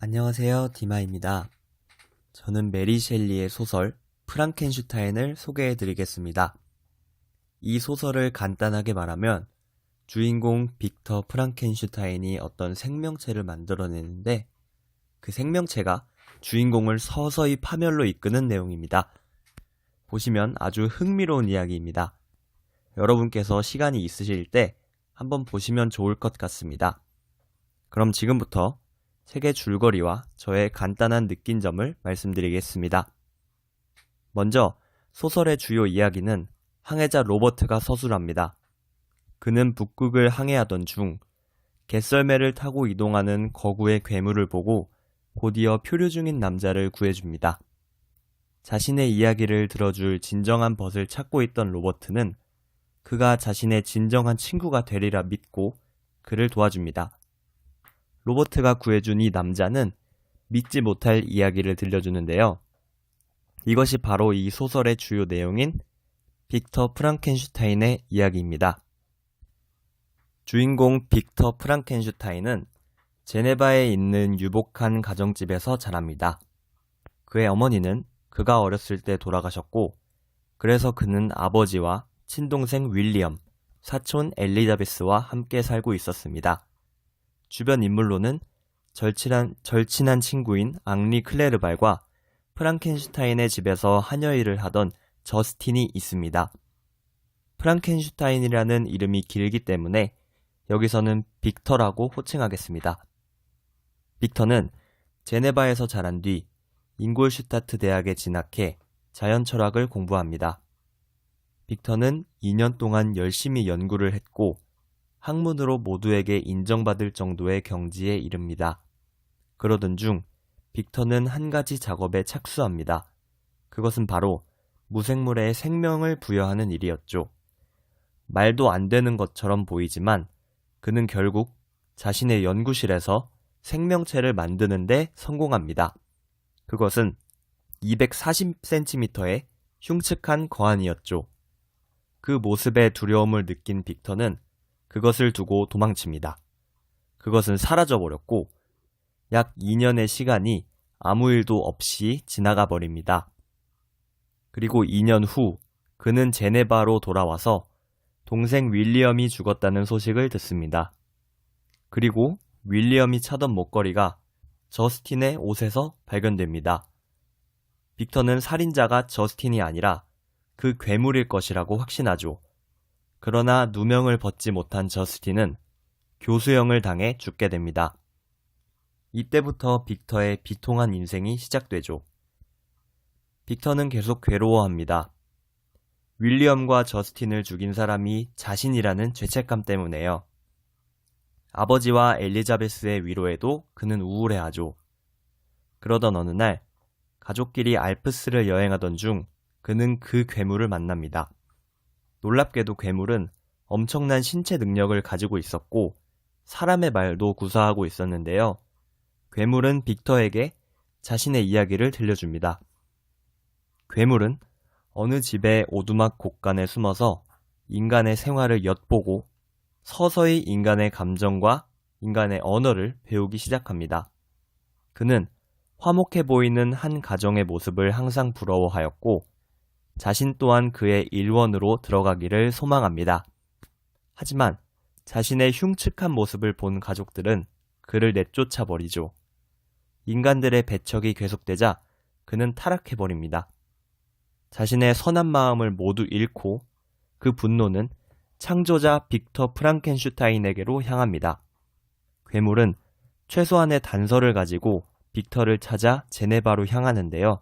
안녕하세요. 디마입니다. 저는 메리 셸리의 소설 프랑켄슈타인을 소개해 드리겠습니다. 이 소설을 간단하게 말하면 주인공 빅터 프랑켄슈타인이 어떤 생명체를 만들어내는데 그 생명체가 주인공을 서서히 파멸로 이끄는 내용입니다. 보시면 아주 흥미로운 이야기입니다. 여러분께서 시간이 있으실 때 한번 보시면 좋을 것 같습니다. 그럼 지금부터 책의 줄거리와 저의 간단한 느낀 점을 말씀드리겠습니다. 먼저 소설의 주요 이야기는 항해자 로버트가 서술합니다. 그는 북극을 항해하던 중 개썰매를 타고 이동하는 거구의 괴물을 보고 곧이어 표류 중인 남자를 구해줍니다. 자신의 이야기를 들어줄 진정한 벗을 찾고 있던 로버트는 그가 자신의 진정한 친구가 되리라 믿고 그를 도와줍니다. 로버트가 구해준 이 남자는 믿지 못할 이야기를 들려주는데요. 이것이 바로 이 소설의 주요 내용인 빅터 프랑켄슈타인의 이야기입니다. 주인공 빅터 프랑켄슈타인은 제네바에 있는 유복한 가정집에서 자랍니다. 그의 어머니는 그가 어렸을 때 돌아가셨고, 그래서 그는 아버지와 친동생 윌리엄, 사촌 엘리자베스와 함께 살고 있었습니다. 주변 인물로는 절친한, 절친한 친구인 앙리 클레르발과 프랑켄슈타인의 집에서 한여 일을 하던 저스틴이 있습니다. 프랑켄슈타인이라는 이름이 길기 때문에 여기서는 빅터라고 호칭하겠습니다. 빅터는 제네바에서 자란 뒤 잉골슈타트 대학에 진학해 자연 철학을 공부합니다. 빅터는 2년 동안 열심히 연구를 했고 학문으로 모두에게 인정받을 정도의 경지에 이릅니다. 그러던 중 빅터는 한 가지 작업에 착수합니다. 그것은 바로 무생물에 생명을 부여하는 일이었죠. 말도 안 되는 것처럼 보이지만 그는 결국 자신의 연구실에서 생명체를 만드는데 성공합니다. 그것은 240cm의 흉측한 거안이었죠. 그 모습에 두려움을 느낀 빅터는 그것을 두고 도망칩니다. 그것은 사라져 버렸고 약 2년의 시간이 아무 일도 없이 지나가 버립니다. 그리고 2년 후 그는 제네바로 돌아와서 동생 윌리엄이 죽었다는 소식을 듣습니다. 그리고 윌리엄이 차던 목걸이가 저스틴의 옷에서 발견됩니다. 빅터는 살인자가 저스틴이 아니라 그 괴물일 것이라고 확신하죠. 그러나 누명을 벗지 못한 저스틴은 교수형을 당해 죽게 됩니다. 이때부터 빅터의 비통한 인생이 시작되죠. 빅터는 계속 괴로워합니다. 윌리엄과 저스틴을 죽인 사람이 자신이라는 죄책감 때문에요. 아버지와 엘리자베스의 위로에도 그는 우울해하죠. 그러던 어느 날 가족끼리 알프스를 여행하던 중 그는 그 괴물을 만납니다. 놀랍게도 괴물은 엄청난 신체 능력을 가지고 있었고 사람의 말도 구사하고 있었는데요. 괴물은 빅터에게 자신의 이야기를 들려줍니다. 괴물은 어느 집의 오두막 곳간에 숨어서 인간의 생활을 엿보고 서서히 인간의 감정과 인간의 언어를 배우기 시작합니다. 그는 화목해 보이는 한 가정의 모습을 항상 부러워하였고 자신 또한 그의 일원으로 들어가기를 소망합니다. 하지만 자신의 흉측한 모습을 본 가족들은 그를 내쫓아 버리죠. 인간들의 배척이 계속되자 그는 타락해 버립니다. 자신의 선한 마음을 모두 잃고 그 분노는 창조자 빅터 프랑켄슈타인에게로 향합니다. 괴물은 최소한의 단서를 가지고 빅터를 찾아 제네바로 향하는데요.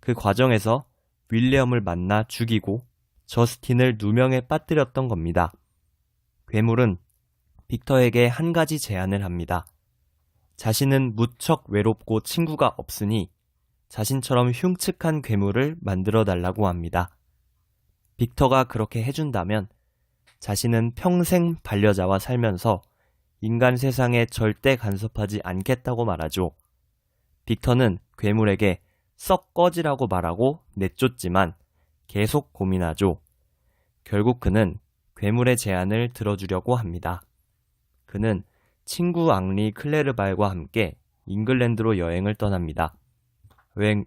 그 과정에서 윌리엄을 만나 죽이고 저스틴을 누명에 빠뜨렸던 겁니다. 괴물은 빅터에게 한 가지 제안을 합니다. 자신은 무척 외롭고 친구가 없으니 자신처럼 흉측한 괴물을 만들어 달라고 합니다. 빅터가 그렇게 해준다면 자신은 평생 반려자와 살면서 인간 세상에 절대 간섭하지 않겠다고 말하죠. 빅터는 괴물에게 썩 꺼지라고 말하고 내쫓지만 계속 고민하죠. 결국 그는 괴물의 제안을 들어주려고 합니다. 그는 친구 앙리 클레르발과 함께 잉글랜드로 여행을 떠납니다.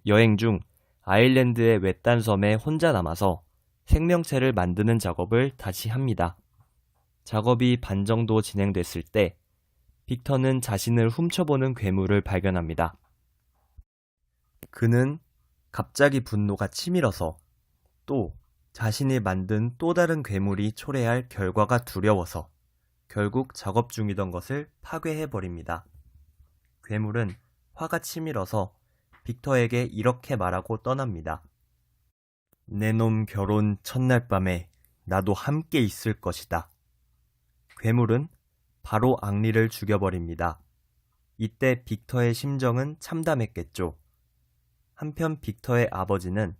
여행, 중 아일랜드의 외딴 섬에 혼자 남아서 생명체를 만드는 작업을 다시 합니다. 작업이 반 정도 진행됐을 때 빅터는 자신을 훔쳐보는 괴물을 발견합니다. 그는 갑자기 분노가 치밀어서 또 자신이 만든 또 다른 괴물이 초래할 결과가 두려워서 결국 작업 중이던 것을 파괴해버립니다. 괴물은 화가 치밀어서 빅터에게 이렇게 말하고 떠납니다. 내 놈 결혼 첫날 밤에 나도 함께 있을 것이다. 괴물은 바로 앙리를 죽여버립니다. 이때 빅터의 심정은 참담했겠죠. 한편 빅터의 아버지는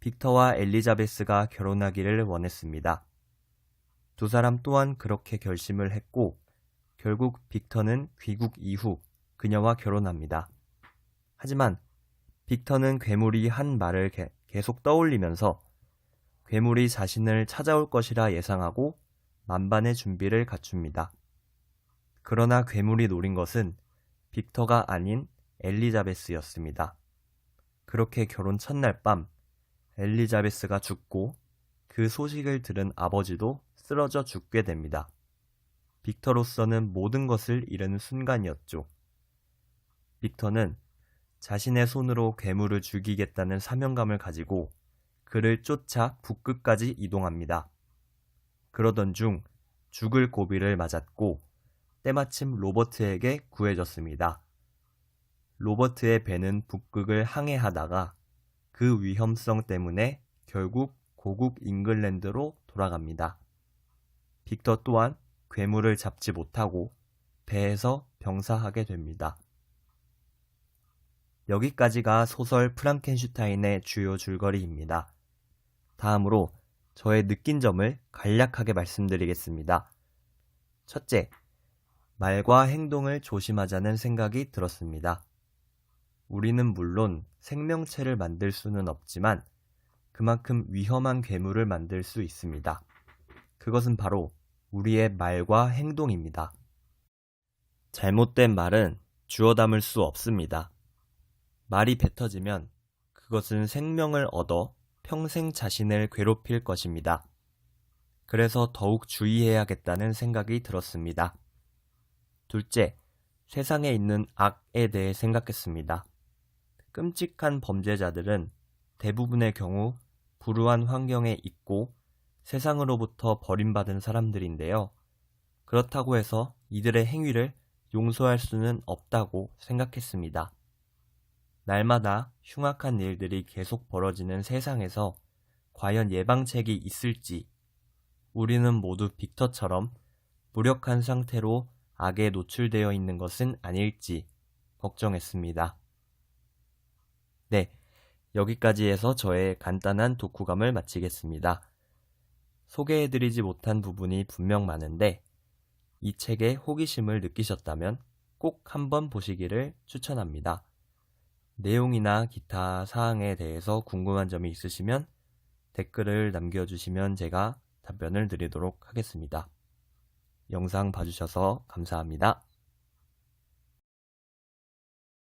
빅터와 엘리자베스가 결혼하기를 원했습니다. 두 사람 또한 그렇게 결심을 했고, 결국 빅터는 귀국 이후 그녀와 결혼합니다. 하지만 빅터는 괴물이 한 말을 게- 계속 떠올리면서 괴물이 자신을 찾아올 것이라 예상하고 만반의 준비를 갖춥니다. 그러나 괴물이 노린 것은 빅터가 아닌 엘리자베스였습니다. 그렇게 결혼 첫날 밤 엘리자베스가 죽고 그 소식을 들은 아버지도 쓰러져 죽게 됩니다. 빅터로서는 모든 것을 잃은 순간이었죠. 빅터는 자신의 손으로 괴물을 죽이겠다는 사명감을 가지고 그를 쫓아 북극까지 이동합니다. 그러던 중 죽을 고비를 맞았고 때마침 로버트에게 구해졌습니다. 로버트의 배는 북극을 항해하다가 그 위험성 때문에 결국 고국 잉글랜드로 돌아갑니다. 빅터 또한 괴물을 잡지 못하고 배에서 병사하게 됩니다. 여기까지가 소설 프랑켄슈타인의 주요 줄거리입니다. 다음으로 저의 느낀 점을 간략하게 말씀드리겠습니다. 첫째, 말과 행동을 조심하자는 생각이 들었습니다. 우리는 물론 생명체를 만들 수는 없지만 그만큼 위험한 괴물을 만들 수 있습니다. 그것은 바로 우리의 말과 행동입니다. 잘못된 말은 주워 담을 수 없습니다. 말이 뱉어지면 그것은 생명을 얻어 평생 자신을 괴롭힐 것입니다. 그래서 더욱 주의해야겠다는 생각이 들었습니다. 둘째, 세상에 있는 악에 대해 생각했습니다. 끔찍한 범죄자들은 대부분의 경우 불우한 환경에 있고 세상으로부터 버림받은 사람들인데요. 그렇다고 해서 이들의 행위를 용서할 수는 없다고 생각했습니다. 날마다 흉악한 일들이 계속 벌어지는 세상에서 과연 예방책이 있을지 우리는 모두 빅터처럼 무력한 상태로 악에 노출되어 있는 것은 아닐지 걱정했습니다. 네, 여기까지 해서 저의 간단한 독후감을 마치겠습니다. 소개해드리지 못한 부분이 분명 많은데 이 책에 호기심을 느끼셨다면 꼭 한번 보시기를 추천합니다. 내용이나 기타 사항에 대해서 궁금한 점이 있으시면 댓글을 남겨주시면 제가 답변을 드리도록 하겠습니다. 영상 봐주셔서 감사합니다.